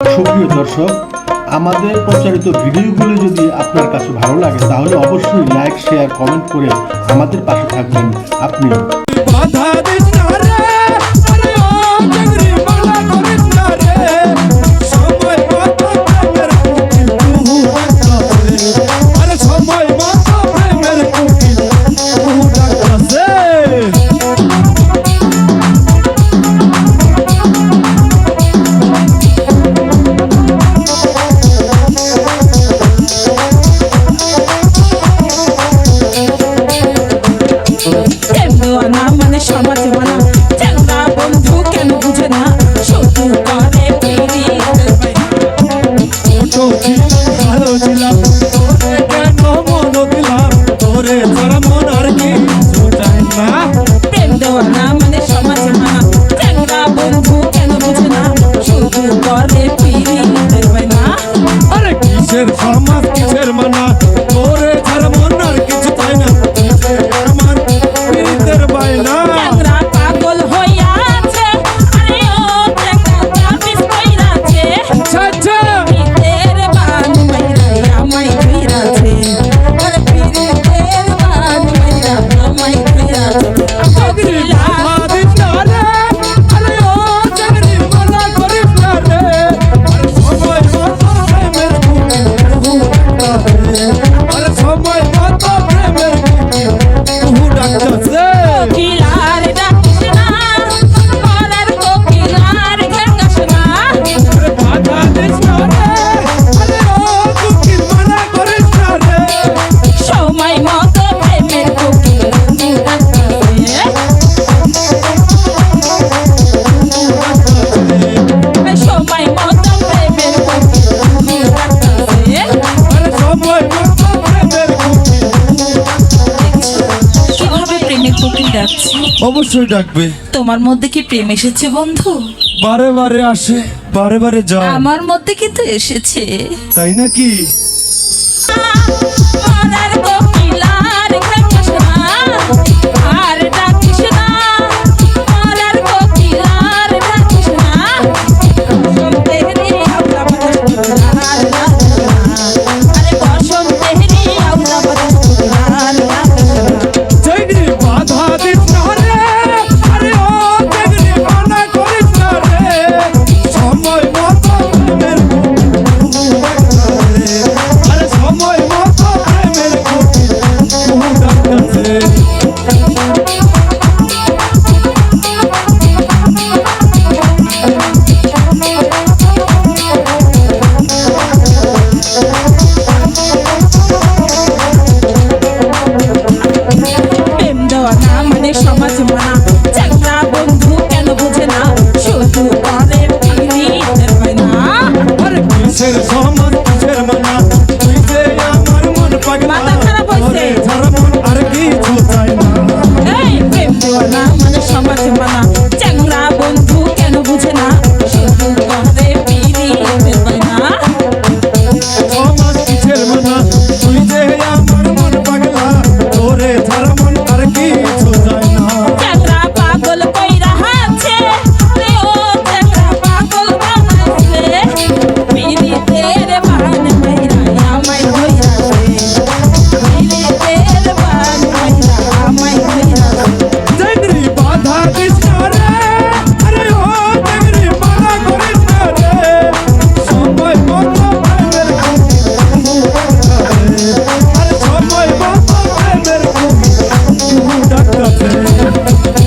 সুপ্রিয় দর্শক, আমাদের প্রচারিত ভিডিওগুলো যদি আপনার কাছে ভালো লাগে, তাহলে অবশ্যই লাইক শেয়ার কমেন্ট করে আমাদের পাশে থাকবেন আপনিও। দেওয়ানা মানে সমাজ মানা চ্যাংরা বন্ধু কেন বুঝে না শুধু করে পিড়ি ছোট ছিলাম ভালো ছিলাম তোরে কেন মন দিলাম তোরে ছাড়া মন আর কি চাই না প্রেম দেওয়ানা মানে সমাজ মানা চ্যাংরা বন্ধু কেন বুঝে না শুধু করে পিড়ি না আরে কিসের সমাজ কিসের মানা ডাকছি। অবশ্যই ডাকবে। তোমার মধ্যে কি প্রেম এসেছে বন্ধু? বারে বারে আসে বারে বারে যায়। আমার মধ্যে কিন্তু এসেছে। তাই নাকি? না মানে সমাজ মানা। চাকরা বন্ধু কেন বুঝে না? শুধু অনেক না। কিসের